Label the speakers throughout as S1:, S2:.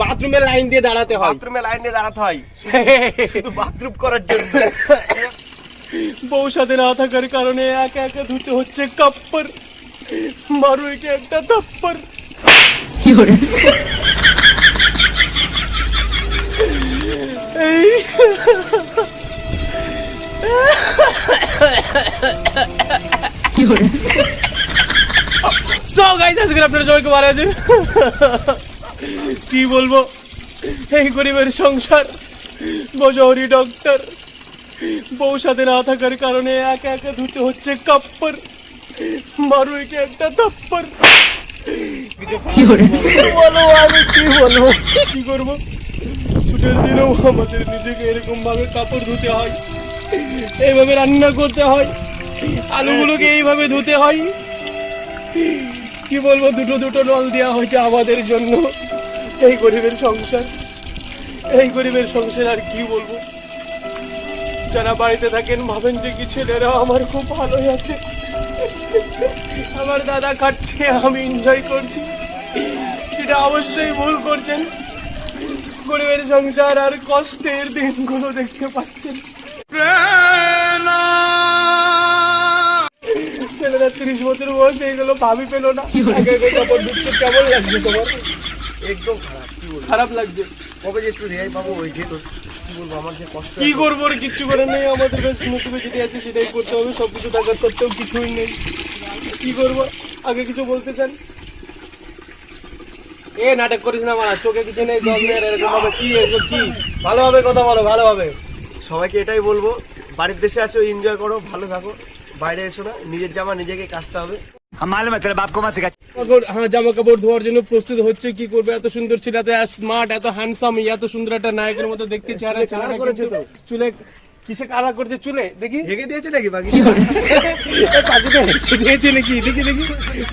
S1: বাথরুমে লাইন দিয়ে দাঁড়াতে হয়।
S2: বাথরুমে লাইন দিয়ে দাঁড়াতে হয়। শুধু বাথরুম করার জন্য।
S1: বউ সাথে না থাকার কারণে একা একা ধুতে হচ্ছে কাপ্পর। মারু একে একটা থাপ্পর। এই। সো গাইস আজকে আপনারা সবাইকে ভালো আছেন। কি বলব? এই গরিবের সংসার। গজহরি ডক্টর বউ সাথে না থাকার কারণে একা একা ধুতে হচ্ছে কাপ্পর। মারু একে একটা থাপ্পর। কি বলব আমি? কি বলব? কি করব? ছুটের দিনেও আমাদের নিজেকে এরকম ভাবে কাপড় ধুতে হয়। এইভাবে রান্না করতে হয়। আলুগুলোকে এইভাবে ধুতে হয়। কি বলব? দুটো দুটো নল দেওয়া হয়েছে আমাদের জন্য। এই গরিবের সংসার, এই গরিবের সংসার আর কি বলব? যারা বাড়িতে থাকেন, ভাবেন যে কি ছেলেরা আমার খুব ভালোই আছে। আমার দাদা কাটছে আমি এনজয় করছি। সেটা অবশ্যই ভুল করছেন। গরিবের সংসার আর কষ্টের দিনগুলো দেখতে পাচ্ছেন। ছেলেরা তিরিশ বছর বয়সে এগুলো ভাবি পেল না। কেমন লাগছে তোমার?
S2: একদম খারাপ কবে যে একটু পাবো কি বলব আমার যে কষ্ট
S1: কি করব আর কিচ্ছু নেই আমাদের বেশ যেটি আছে সেটাই করতে হবে সব কিছু টাকার সত্ত্বেও কিছুই নেই। কি করব? আগে কিছু বলতে চান? এ নাটক করিস না মারা চোখে কিছু নেই জল নেই এরকম কি এসব কি? ভালোভাবে কথা বলো ভালোভাবে।
S2: সবাইকে এটাই বলব বাড়ির দেশে আছো এনজয় করো ভালো থাকো বাইরে এসো না নিজের জামা নিজেকে কাচতে হবে।
S3: মালুম তেরে বাপ
S1: কমা হ্যাঁ জামা কাপড় ধোয়ার জন্য প্রস্তুত হচ্ছে কি করবে এত সুন্দর ছিল এত স্মার্ট এত হ্যান্ডসাম এত সুন্দর একটা নায়কের মতো দেখতে চেহারা ছেলেটা
S2: করেছে তো।
S1: চুলে কিসে কালা করছে চুলে দেখি
S2: হেগে দিয়েছে নাকি
S1: এ পাখিতে দিয়েছে নাকি দেখি দেখি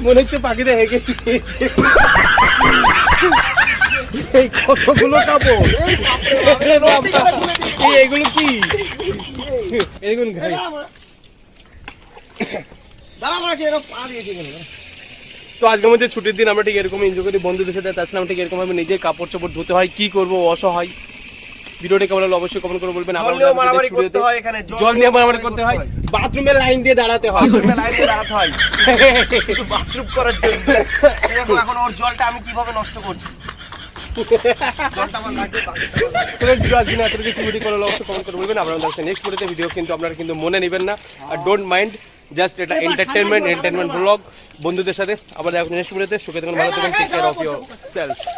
S1: মনে হচ্ছে পাখিতে দিয়েছে
S2: এই কতগুলো কাপড়
S1: এই এগুলো কি এগুলো খাই
S2: দাঁড়া মারা কি এরকম পা দিয়েছে?
S1: তো আজকের মধ্যে ছুটির দিন আমরা ঠিক এরকম এনজয় করি বন্ধুদের সাথে তাছাড়া ঠিক এরকম ভাবে নিজে কাপড় চোপড় ধুতে হয় কি করব অসহায়। ভিডিওটি কেমন লাগল অবশ্যই কমেন্ট করে বলবেন
S2: জল
S1: আমরা নিয়ে মারামারি করতে হয় বাথরুমে লাইন দিয়ে দাঁড়াতে হয়।
S2: লাইন দিয়ে দাঁড়াতে হয়। বাথরুম করার জন্য। এখন ওর জলটা আমি কীভাবে নষ্ট করছি। লাগবে
S1: ভিডিও এত কিছু ভিডিও করলে অবশ্যই কমেন্ট করে বলবেন আমরা দেখছি নেক্সট ভিডিওতে ভিডিও কিন্তু আপনারা কিন্তু মনে নেবেন না। আর ডোন্ট মাইন্ড জাস্ট এটা এন্টারটেনমেন্ট এন্টারটেনমেন্ট ব্লগ বন্ধুদের সাথে। আবার দেখো নেক্সট ভিডিওতে সুখে থাকুন ভালো থাকুন take care of your self